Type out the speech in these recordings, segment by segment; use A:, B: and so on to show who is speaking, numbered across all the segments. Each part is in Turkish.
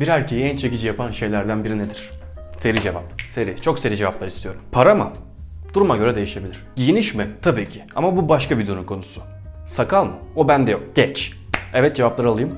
A: Bir erkeği en çekici yapan şeylerden biri nedir? Seri cevap. Seri. Çok seri cevaplar istiyorum. Para mı? Duruma göre değişebilir. Giyiniş mi? Tabii ki. Ama bu başka videonun konusu. Sakal mı? O bende yok. Geç. Evet cevapları alayım.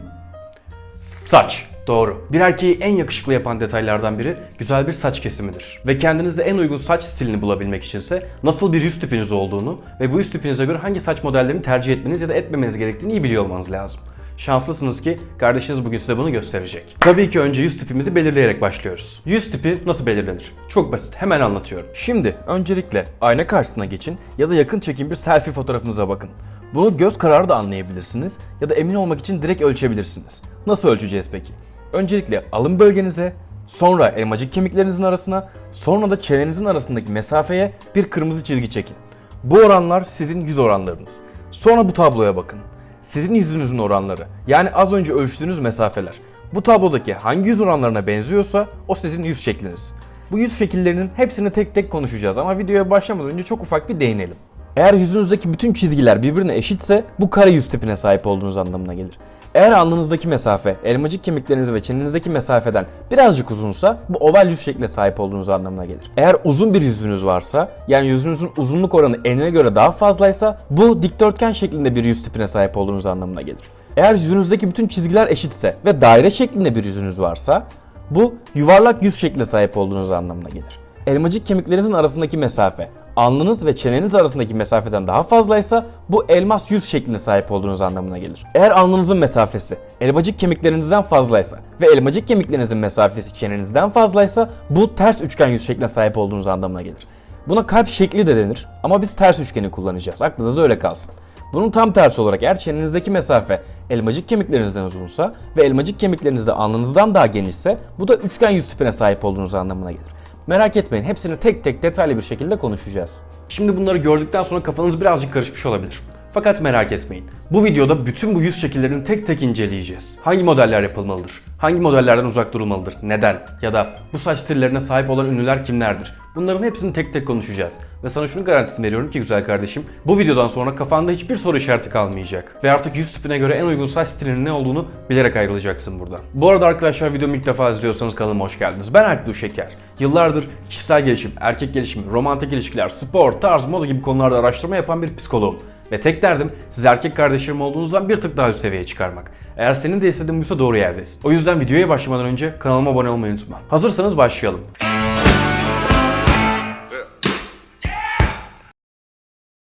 A: Saç. Doğru. Bir erkeği en yakışıklı yapan detaylardan biri güzel bir saç kesimidir. Ve kendinize en uygun saç stilini bulabilmek içinse nasıl bir yüz tipiniz olduğunu ve bu yüz tipinize göre hangi saç modellerini tercih etmeniz ya da etmemeniz gerektiğini iyi biliyor olmanız lazım. Şanslısınız ki kardeşiniz bugün size bunu gösterecek. Tabii ki önce yüz tipimizi belirleyerek başlıyoruz. Yüz tipi nasıl belirlenir? Çok basit, hemen anlatıyorum. Şimdi öncelikle ayna karşısına geçin ya da yakın çekim bir selfie fotoğrafınıza bakın. Bunu göz kararı da anlayabilirsiniz ya da emin olmak için direkt ölçebilirsiniz. Nasıl ölçeceğiz peki? Öncelikle alın bölgenize, sonra elmacık kemiklerinizin arasına, sonra da çenenizin arasındaki mesafeye bir kırmızı çizgi çekin. Bu oranlar sizin yüz oranlarınız. Sonra bu tabloya bakın. Sizin yüzünüzün oranları, yani az önce ölçtüğünüz mesafeler. Bu tablodaki hangi yüz oranlarına benziyorsa o sizin yüz şekliniz. Bu yüz şekillerinin hepsini tek tek konuşacağız ama videoya başlamadan önce çok ufak bir değinelim. Eğer yüzünüzdeki bütün çizgiler birbirine eşitse bu kare yüz tipine sahip olduğunuz anlamına gelir. Eğer alnınızdaki mesafe, elmacık kemikleriniz ve çenenizdeki mesafeden birazcık uzunsa bu oval yüz şekline sahip olduğunuz anlamına gelir. Eğer uzun bir yüzünüz varsa, yani yüzünüzün uzunluk oranı enine göre daha fazlaysa bu dikdörtgen şeklinde bir yüz tipine sahip olduğunuz anlamına gelir. Eğer yüzünüzdeki bütün çizgiler eşitse ve daire şeklinde bir yüzünüz varsa bu yuvarlak yüz şekline sahip olduğunuz anlamına gelir. Elmacık kemiklerinizin arasındaki mesafe, alnınız ve çeneniz arasındaki mesafeden daha fazlaysa bu elmas yüz şekline sahip olduğunuz anlamına gelir. Eğer alnınızın mesafesi elmacık kemiklerinizden fazlaysa ve elmacık kemiklerinizin mesafesi çenenizden fazlaysa bu ters üçgen yüz şekline sahip olduğunuz anlamına gelir. Buna kalp şekli de denir ama biz ters üçgeni kullanacağız. Aklınızda öyle kalsın. Bunun tam tersi olarak eğer çenenizdeki mesafe elmacık kemiklerinizden uzunsa ve elmacık kemikleriniz de alnınızdan daha genişse bu da üçgen yüz tipine sahip olduğunuz anlamına gelir. Merak etmeyin hepsini tek tek detaylı bir şekilde konuşacağız. Şimdi bunları gördükten sonra kafanız birazcık karışmış olabilir. Fakat merak etmeyin. Bu videoda bütün bu yüz şekillerini tek tek inceleyeceğiz. Hangi modeller yapılmalıdır? Hangi modellerden uzak durulmalıdır? Neden? Ya da bu saç stillerine sahip olan ünlüler kimlerdir? Bunların hepsini tek tek konuşacağız. Ve sana şunu garantisini veriyorum ki güzel kardeşim, bu videodan sonra kafanda hiçbir soru işareti kalmayacak. Ve artık yüz tipine göre en uygun saç stilinin ne olduğunu bilerek ayrılacaksın buradan. Bu arada arkadaşlar videomu ilk defa izliyorsanız kanalıma hoş geldiniz. Ben Alp Şeker. Yıllardır kişisel gelişim, erkek gelişimi, romantik ilişkiler, spor, tarz, moda gibi konularda araştırma yapan bir psikoloğum. Ve tek derdim siz erkek kardeşlerim olduğunuzdan bir tık daha üst seviyeye çıkarmak. Eğer senin de istediğin buysa doğru yerdesin. O yüzden videoya başlamadan önce kanalıma abone olmayı unutma. Hazırsanız başlayalım.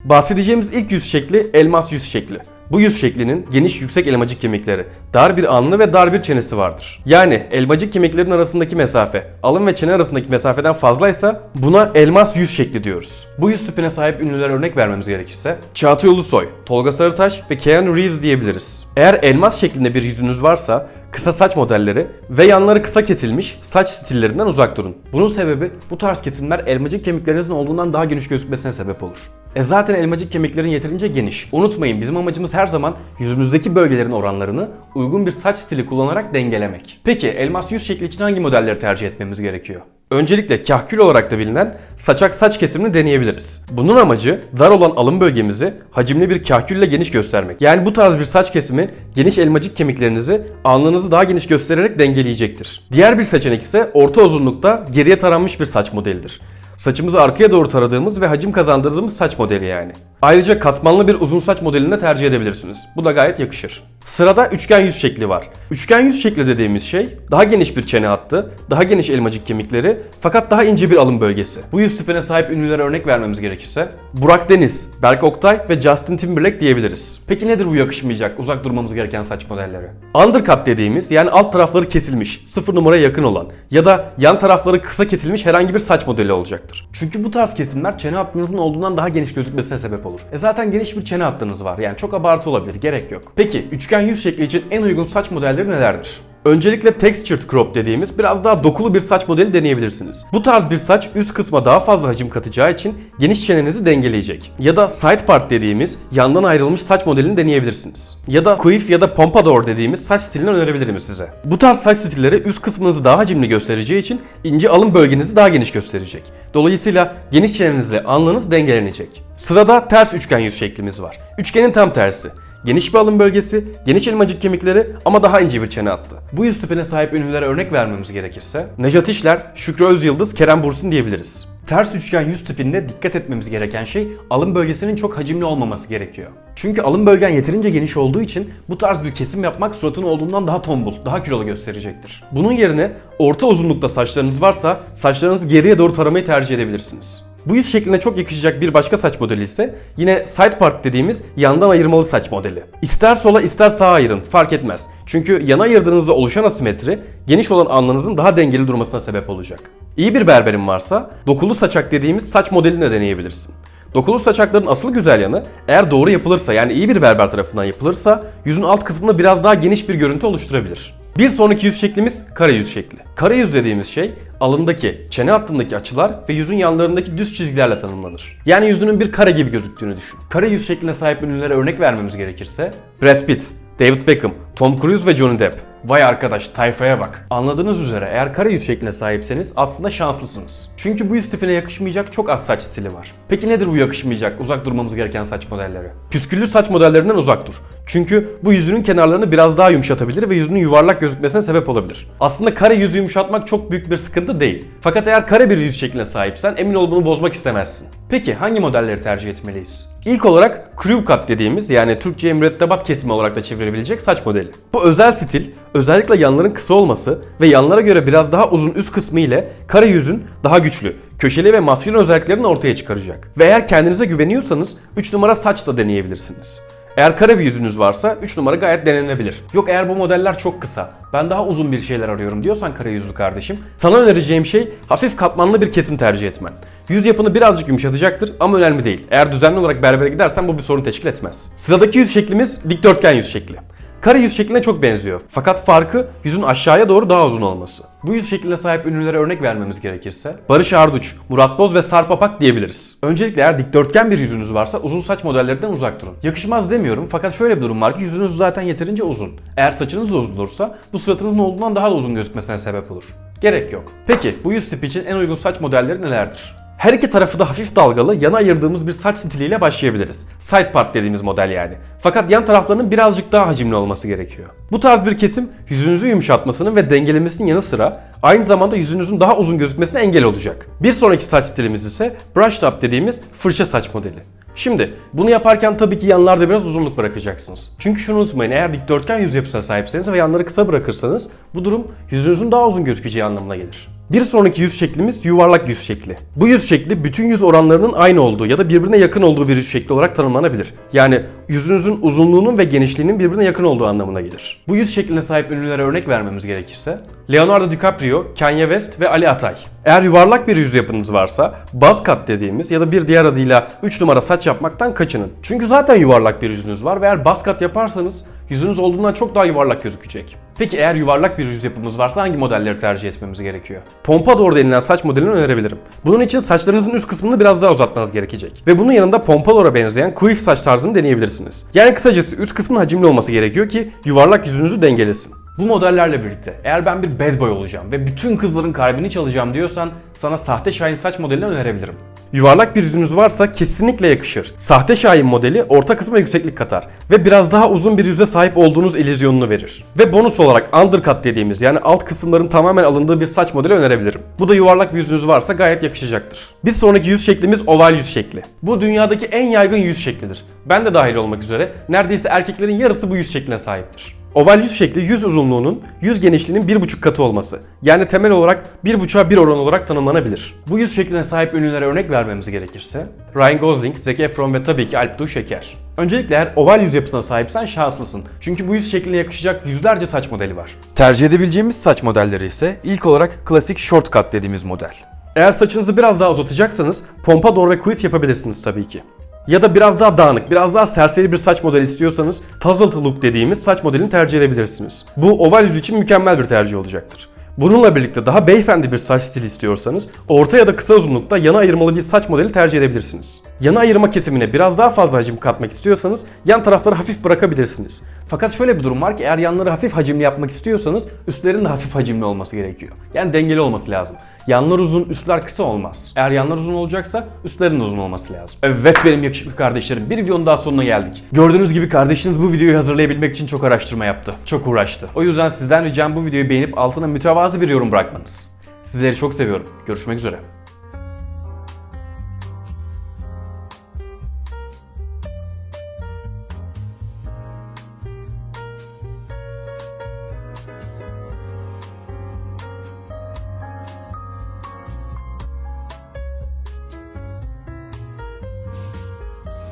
A: Bahsedeceğimiz ilk yüz şekli elmas yüz şekli. Bu yüz şeklinin geniş yüksek elmacık kemikleri, dar bir alnı ve dar bir çenesi vardır. Yani elmacık kemiklerin arasındaki mesafe, alın ve çene arasındaki mesafeden fazlaysa buna elmas yüz şekli diyoruz. Bu yüz tipine sahip ünlüler örnek vermemiz gerekirse Çağatay Ulusoy, Tolga Sarıtaş ve Keanu Reeves diyebiliriz. Eğer elmas şeklinde bir yüzünüz varsa kısa saç modelleri ve yanları kısa kesilmiş saç stillerinden uzak durun. Bunun sebebi bu tarz kesimler elmacık kemiklerinizin olduğundan daha geniş gözükmesine sebep olur. E zaten elmacık kemiklerin yeterince geniş. Unutmayın bizim amacımız her zaman yüzümüzdeki bölgelerin oranlarını uygun bir saç stili kullanarak dengelemek. Peki elmas yüz şekli için hangi modelleri tercih etmemiz gerekiyor? Öncelikle kahkül olarak da bilinen saçak saç kesimini deneyebiliriz. Bunun amacı dar olan alın bölgemizi hacimli bir kahkülle geniş göstermek. Yani bu tarz bir saç kesimi geniş elmacık kemiklerinizi alnınızı daha geniş göstererek dengeleyecektir. Diğer bir seçenek ise orta uzunlukta geriye taranmış bir saç modelidir. Saçımızı arkaya doğru taradığımız ve hacim kazandırdığımız saç modeli yani. Ayrıca katmanlı bir uzun saç modelini de tercih edebilirsiniz. Bu da gayet yakışır. Sırada üçgen yüz şekli var. Üçgen yüz şekli dediğimiz şey daha geniş bir çene hattı, daha geniş elmacık kemikleri fakat daha ince bir alın bölgesi. Bu yüz tipine sahip ünlülere örnek vermemiz gerekirse Burak Deniz, Berk Oktay ve Justin Timberlake diyebiliriz. Peki nedir bu yakışmayacak, uzak durmamız gereken saç modelleri? Undercut dediğimiz yani alt tarafları kesilmiş, sıfır numaraya yakın olan ya da yan tarafları kısa kesilmiş herhangi bir saç modeli olacaktır. Çünkü bu tarz kesimler çene hattınızın olduğundan daha geniş gözükmesine sebep olur. E zaten geniş bir çene hattınız var yani çok abartı olabilir, gerek yok. Peki üçgen yüz şekli için en uygun saç modelleri nelerdir? Öncelikle textured crop dediğimiz biraz daha dokulu bir saç modeli deneyebilirsiniz. Bu tarz bir saç üst kısma daha fazla hacim katacağı için geniş çenenizi dengeleyecek. Ya da side part dediğimiz yandan ayrılmış saç modelini deneyebilirsiniz. Ya da quiff ya da pompadour dediğimiz saç stilini önerebilirim size. Bu tarz saç stilleri üst kısmınızı daha hacimli göstereceği için ince alın bölgenizi daha geniş gösterecek. Dolayısıyla geniş çenenizle alnınız dengelenecek. Sırada ters üçgen yüz şeklimiz var. Üçgenin tam tersi. Geniş bir alın bölgesi, geniş elmacık kemikleri ama daha ince bir çene hattı. Bu yüz tipine sahip ünlülere örnek vermemiz gerekirse Nejat İşler, Şükrü Özyıldız, Kerem Bursin diyebiliriz. Ters üçgen yüz tipinde dikkat etmemiz gereken şey alın bölgesinin çok hacimli olmaması gerekiyor. Çünkü alın bölgen yeterince geniş olduğu için bu tarz bir kesim yapmak suratın olduğundan daha tombul, daha kilolu gösterecektir. Bunun yerine orta uzunlukta saçlarınız varsa saçlarınızı geriye doğru taramayı tercih edebilirsiniz. Bu yüz şekline çok yakışacak bir başka saç modeli ise yine side part dediğimiz yandan ayırmalı saç modeli. İster sola ister sağa ayırın fark etmez. Çünkü yana ayırdığınızda oluşan asimetri geniş olan alnınızın daha dengeli durmasına sebep olacak. İyi bir berberin varsa dokulu saçak dediğimiz saç modelini de deneyebilirsin. Dokulu saçakların asıl güzel yanı eğer doğru yapılırsa yani iyi bir berber tarafından yapılırsa yüzün alt kısmında biraz daha geniş bir görüntü oluşturabilir. Bir sonraki yüz şeklimiz kare yüz şekli. Kare yüz dediğimiz şey alındaki, çene hattındaki açılar ve yüzün yanlarındaki düz çizgilerle tanımlanır. Yani yüzünün bir kare gibi gözüktüğünü düşün. Kare yüz şekline sahip ünlülere örnek vermemiz gerekirse Brad Pitt, David Beckham, Tom Cruise ve Johnny Depp. Vay arkadaş tayfaya bak. Anladığınız üzere eğer kare yüz şekline sahipseniz aslında şanslısınız. Çünkü bu yüz tipine yakışmayacak çok az saç stili var. Peki nedir bu yakışmayacak, uzak durmamız gereken saç modelleri? Püsküllü saç modellerinden uzak dur. Çünkü bu yüzünün kenarlarını biraz daha yumuşatabilir ve yüzünün yuvarlak gözükmesine sebep olabilir. Aslında kare yüzü yumuşatmak çok büyük bir sıkıntı değil. Fakat eğer kare bir yüz şekline sahipsen emin ol bunu bozmak istemezsin. Peki hangi modelleri tercih etmeliyiz? İlk olarak crew cut dediğimiz yani Türkçe'ye mürettebat kesimi olarak da çevrilebilecek saç modeli. Bu özel stil özellikle yanların kısa olması ve yanlara göre biraz daha uzun üst kısmı ile kare yüzün daha güçlü, köşeli ve maskülen özelliklerini ortaya çıkaracak. Ve eğer kendinize güveniyorsanız 3 numara saç da deneyebilirsiniz. Eğer kare bir yüzünüz varsa 3 numara gayet denenebilir. Yok eğer bu modeller çok kısa, ben daha uzun bir şeyler arıyorum diyorsan kare yüzlü kardeşim, sana önereceğim şey hafif katmanlı bir kesim tercih etmen. Yüz yapını birazcık yumuşatacaktır ama önemli değil. Eğer düzenli olarak berbere gidersen bu bir sorun teşkil etmez. Sıradaki yüz şeklimiz dikdörtgen yüz şekli. Kare yüz şekline çok benziyor. Fakat farkı yüzün aşağıya doğru daha uzun olması. Bu yüz şekline sahip ünlülere örnek vermemiz gerekirse Barış Arduç, Murat Boz ve Sarp Apak diyebiliriz. Öncelikle eğer dikdörtgen bir yüzünüz varsa uzun saç modellerinden uzak durun. Yakışmaz demiyorum fakat şöyle bir durum var ki yüzünüz zaten yeterince uzun. Eğer saçınız da uzun olursa bu suratınızın olduğundan daha da uzun gözükmesine sebep olur. Gerek yok. Peki bu yüz tipi için en uygun saç modelleri nelerdir? Her iki tarafı da hafif dalgalı, yana ayırdığımız bir saç stiliyle başlayabiliriz. Side part dediğimiz model yani. Fakat yan taraflarının birazcık daha hacimli olması gerekiyor. Bu tarz bir kesim yüzünüzü yumuşatmasının ve dengelemesinin yanı sıra aynı zamanda yüzünüzün daha uzun gözükmesine engel olacak. Bir sonraki saç stilimiz ise brush top dediğimiz fırça saç modeli. Şimdi bunu yaparken tabii ki yanlarda biraz uzunluk bırakacaksınız. Çünkü şunu unutmayın eğer dikdörtgen yüz yapısına sahipseniz ve yanları kısa bırakırsanız bu durum yüzünüzün daha uzun gözükeceği anlamına gelir. Bir sonraki yüz şeklimiz yuvarlak yüz şekli. Bu yüz şekli bütün yüz oranlarının aynı olduğu ya da birbirine yakın olduğu bir yüz şekli olarak tanımlanabilir. Yani yüzünüzün uzunluğunun ve genişliğinin birbirine yakın olduğu anlamına gelir. Bu yüz şekline sahip ünlülere örnek vermemiz gerekirse Leonardo DiCaprio, Kanye West ve Ali Atay. Eğer yuvarlak bir yüz yapınız varsa buzz cut dediğimiz ya da bir diğer adıyla 3 numara saç yapmaktan kaçının. Çünkü zaten yuvarlak bir yüzünüz var ve eğer buzz cut yaparsanız yüzünüz olduğundan çok daha yuvarlak gözükecek. Peki eğer yuvarlak bir yüz yapımız varsa hangi modelleri tercih etmemiz gerekiyor? Pompadour denilen saç modelini önerebilirim. Bunun için saçlarınızın üst kısmını biraz daha uzatmanız gerekecek. Ve bunun yanında pompadour'a benzeyen quiff saç tarzını deneyebilirsiniz. Yani kısacası üst kısmın hacimli olması gerekiyor ki yuvarlak yüzünüzü dengelesin. Bu modellerle birlikte eğer ben bir bad boy olacağım ve bütün kızların kalbini çalacağım diyorsan sana sahte şahin saç modelini önerebilirim. Yuvarlak bir yüzünüz varsa kesinlikle yakışır. Sahte şahin modeli orta kısma yükseklik katar ve biraz daha uzun bir yüze sahip olduğunuz illüzyonunu verir. Ve bonus olarak undercut dediğimiz yani alt kısımların tamamen alındığı bir saç modeli önerebilirim. Bu da yuvarlak bir yüzünüz varsa gayet yakışacaktır. Bir sonraki yüz şeklimiz oval yüz şekli. Bu dünyadaki en yaygın yüz şeklidir. Ben de dahil olmak üzere neredeyse erkeklerin yarısı bu yüz şekline sahiptir. Oval yüz şekli yüz uzunluğunun yüz genişliğinin 1,5 katı olması. Yani temel olarak 1,5'a 1 oran olarak tanımlanabilir. Bu yüz şekline sahip ünlülere örnek vermemiz gerekirse Ryan Gosling, Zac Efron ve tabii ki Alp Şeker. Öncelikle eğer oval yüz yapısına sahipsen şanslısın. Çünkü bu yüz şekline yakışacak yüzlerce saç modeli var. Tercih edebileceğimiz saç modelleri ise ilk olarak klasik short cut dediğimiz model. Eğer saçınızı biraz daha uzatacaksanız pompadour ve quiff yapabilirsiniz tabii ki. Ya da biraz daha dağınık, biraz daha serseri bir saç modeli istiyorsanız Tousled look dediğimiz saç modelini tercih edebilirsiniz. Bu oval yüz için mükemmel bir tercih olacaktır. Bununla birlikte daha beyefendi bir saç stili istiyorsanız orta ya da kısa uzunlukta yana ayırmalı bir saç modeli tercih edebilirsiniz. Yana ayırma kesimine biraz daha fazla hacim katmak istiyorsanız yan tarafları hafif bırakabilirsiniz. Fakat şöyle bir durum var ki eğer yanları hafif hacimli yapmak istiyorsanız üstlerin de hafif hacimli olması gerekiyor. Yani dengeli olması lazım. Yanlar uzun, üstler kısa olmaz. Eğer yanlar uzun olacaksa üstlerin uzun olması lazım. Evet benim yakışıklı kardeşlerim bir videonun daha sonuna geldik. Gördüğünüz gibi kardeşiniz bu videoyu hazırlayabilmek için çok araştırma yaptı. Çok uğraştı. O yüzden sizden ricam bu videoyu beğenip altına mütevazı bir yorum bırakmanız. Sizleri çok seviyorum. Görüşmek üzere.